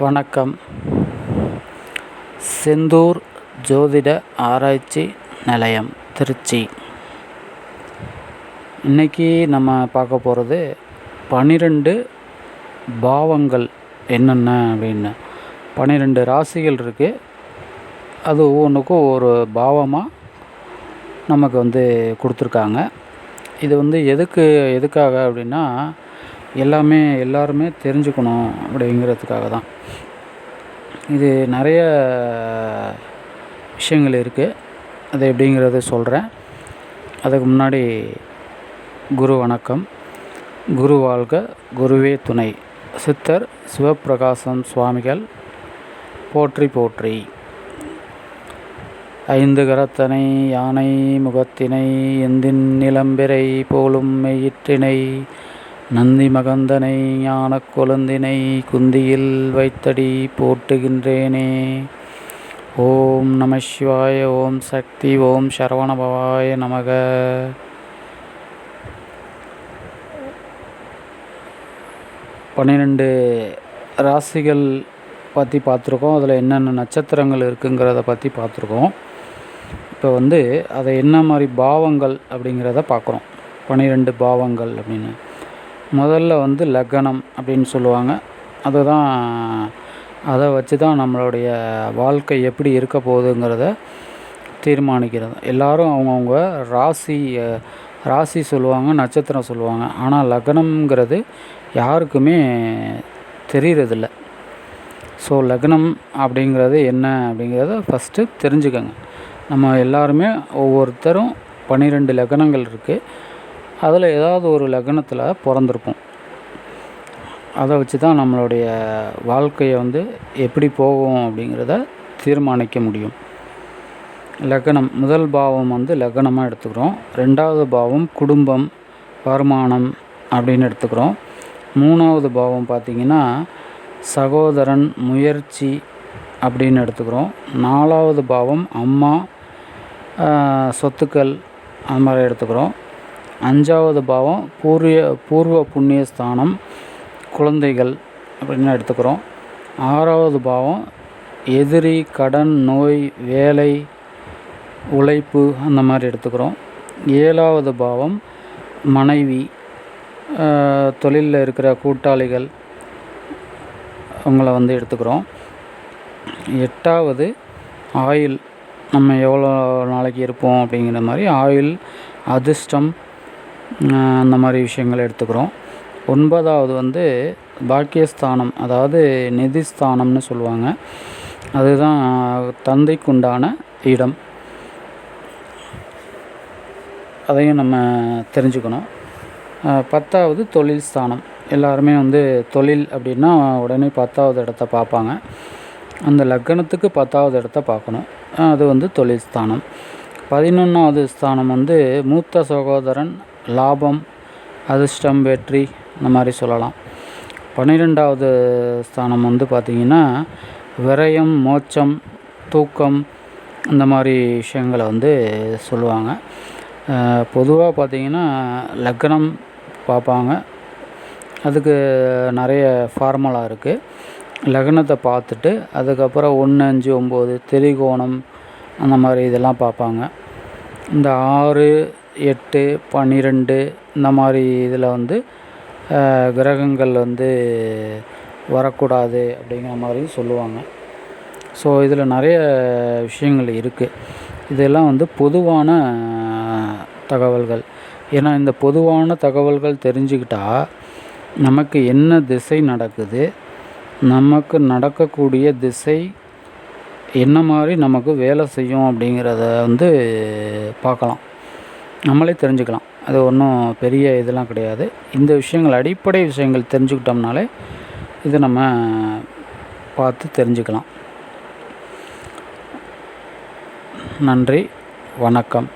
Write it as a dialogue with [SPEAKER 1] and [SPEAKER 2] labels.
[SPEAKER 1] வணக்கம். செந்தூர் ஜோதிட ஆராய்ச்சி நிலையம் திருச்சி. இன்றைக்கி நம்ம பார்க்க போகிறது பன்னிரெண்டு பாவங்கள் என்னென்ன அப்படின்னு. பன்னிரெண்டு ராசிகள் இருக்குது அது ஒவ்வொன்றுக்கும் ஒரு பாவமாக நமக்கு வந்து கொடுத்துருக்காங்க. இது வந்து எதுக்கு எதுக்காக அப்படின்னா எல்லாமே எல்லாருமே தெரிஞ்சுக்கணும் அப்படிங்கிறதுக்காக தான். இது நிறைய விஷயங்கள் இருக்குது அது எப்படிங்கிறத சொல்கிறேன் அதுக்கு முன்னாடி குரு வணக்கம். குரு வாழ்க குருவே துணை. சித்தர் சிவப்பிரகாசம் சுவாமிகள் போற்றி போற்றி. ஐந்து கரத்தனை யானை முகத்தினை எந்தின் நிலம்பிரை போலும் மெயிற்றினை நந்தி மகந்தனை ஞானக் கொழுந்தினை குந்தியில் வைத்தடி போட்டுகின்றேனே ஓம் நம சிவாய ஓம் சக்தி ஓம் சரவணபவாய நமக. பன்னிரெண்டு ராசிகள் பற்றி பார்த்துருக்கோம். அதில் என்னென்ன நட்சத்திரங்கள் இருக்குங்கிறத பற்றி பார்த்துருக்கோம். இப்போ வந்து அதை என்ன மாதிரி பாவங்கள் அப்படிங்கிறத பார்க்குறோம். பன்னிரெண்டு பாவங்கள் அப்படின்னு. முதல்ல வந்து லக்கணம் அப்படின்னு சொல்லுவாங்க. அதுதான் அதை வச்சு தான் நம்மளுடைய வாழ்க்கை எப்படி இருக்க போகுதுங்கிறத தீர்மானிக்கிறது. எல்லோரும் அவங்கவுங்க ராசி ராசி சொல்லுவாங்க நட்சத்திரம் சொல்லுவாங்க. ஆனால் லக்னம்ங்கிறது யாருக்குமே தெரிகிறதில்ல ஸோ லக்னம் அப்படிங்கிறது என்ன அப்படிங்கிறத ஃபஸ்ட்டு தெரிஞ்சுக்கோங்க. நம்ம எல்லாருமே ஒவ்வொருத்தரும் பன்னிரெண்டு லக்னங்கள் இருக்குது அதில் ஏதாவது ஒரு லக்னத்தில் பிறந்திருப்போம். அதை வச்சு தான் நம்மளுடைய வாழ்க்கையை வந்து எப்படி போகும் அப்படிங்கிறத தீர்மானிக்க முடியும். லக்னம் முதல் பாவம் வந்து லக்னமாக எடுத்துக்கிறோம். ரெண்டாவது பாவம் குடும்பம் வருமானம் அப்படின்னு எடுத்துக்கிறோம். மூணாவது பாவம் பார்த்திங்கன்னா சகோதரன் முயற்சி அப்படின்னு எடுத்துக்கிறோம். நாலாவது பாவம் அம்மா சொத்துக்கள் அது மாதிரி எடுத்துக்கிறோம். அஞ்சாவது பாவம் பூர்வ பூர்வ புண்ணிய ஸ்தானம் குழந்தைகள் அப்படின்னு எடுத்துக்கிறோம். ஆறாவது பாவம் எதிரி கடன் நோய் வேலை உழைப்பு அந்த மாதிரி எடுத்துக்கிறோம். ஏழாவது பாவம் மனைவி தொழிலில் இருக்கிற கூட்டாளிகள் அவங்கள வந்து எடுத்துக்கிறோம். எட்டாவது ஆயில் நம்ம எவ்வளோ நாளைக்கு இருப்போம் அப்படிங்கிற மாதிரி ஆயில் அதிர்ஷ்டம் அந்த மாதிரி விஷயங்கள் எடுத்துக்கிறோம். ஒன்பதாவது வந்து பாக்கியஸ்தானம் அதாவது நிதிஸ்தானம்னு சொல்லுவாங்க. அதுதான் தந்தைக்குண்டான இடம். அதையும் நம்ம தெரிஞ்சுக்கணும். பத்தாவது தொழில் ஸ்தானம். எல்லாருமே வந்து தொழில் அப்படின்னா உடனே பத்தாவது இடத்த பார்ப்பாங்க. அந்த லக்கணத்துக்கு பத்தாவது இடத்த பார்க்கணும். அது வந்து தொழில் ஸ்தானம். பதினொன்றாவது ஸ்தானம் வந்து மூத்த சகோதரன் லாபம் அதிர்ஷ்டம் வெற்றி இந்த மாதிரி சொல்லலாம். பன்னிரெண்டாவது ஸ்தானம் வந்து பார்த்திங்கன்னா விரயம் மோட்சம் தூக்கம் இந்த மாதிரி விஷயங்களை வந்து சொல்லுவாங்க. பொதுவாக பார்த்திங்கன்னா லக்னம் பார்ப்பாங்க. அதுக்கு நிறைய ஃபார்முலா இருக்குது லக்னத்தை பார்த்துட்டு அதுக்கப்புறம் ஒன்று அஞ்சு ஒம்பது திரிகோணம் அந்த மாதிரி இதெல்லாம் பார்ப்பாங்க. இந்த ஆறு எட்டு பன்னிரெண்டு இந்த மாதிரி இதில் வந்து கிரகங்கள் வந்து வரக்கூடாது அப்படிங்கிற மாதிரியும் சொல்லுவாங்க. ஸோ இதில் நிறைய விஷயங்கள் இருக்குது இதெல்லாம் வந்து பொதுவான தகவல்கள். ஏன்னா இந்த பொதுவான தகவல்கள் தெரிஞ்சுக்கிட்டால் நமக்கு என்ன திசை நடக்குது நமக்கு நடக்கக்கூடிய திசை என்ன மாதிரி நமக்கு வேலை செய்யும் அப்படிங்கிறத வந்து பார்க்கலாம். நம்மளே தெரிஞ்சுக்கலாம். அது ஒன்றும் பெரிய இதெல்லாம் கிடையாது. இந்த விஷயங்கள் அடிப்படை விஷயங்கள் தெரிஞ்சுக்கிட்டோம்னாலே இது நம்ம பார்த்து தெரிஞ்சுக்கலாம். நன்றி. வணக்கம்.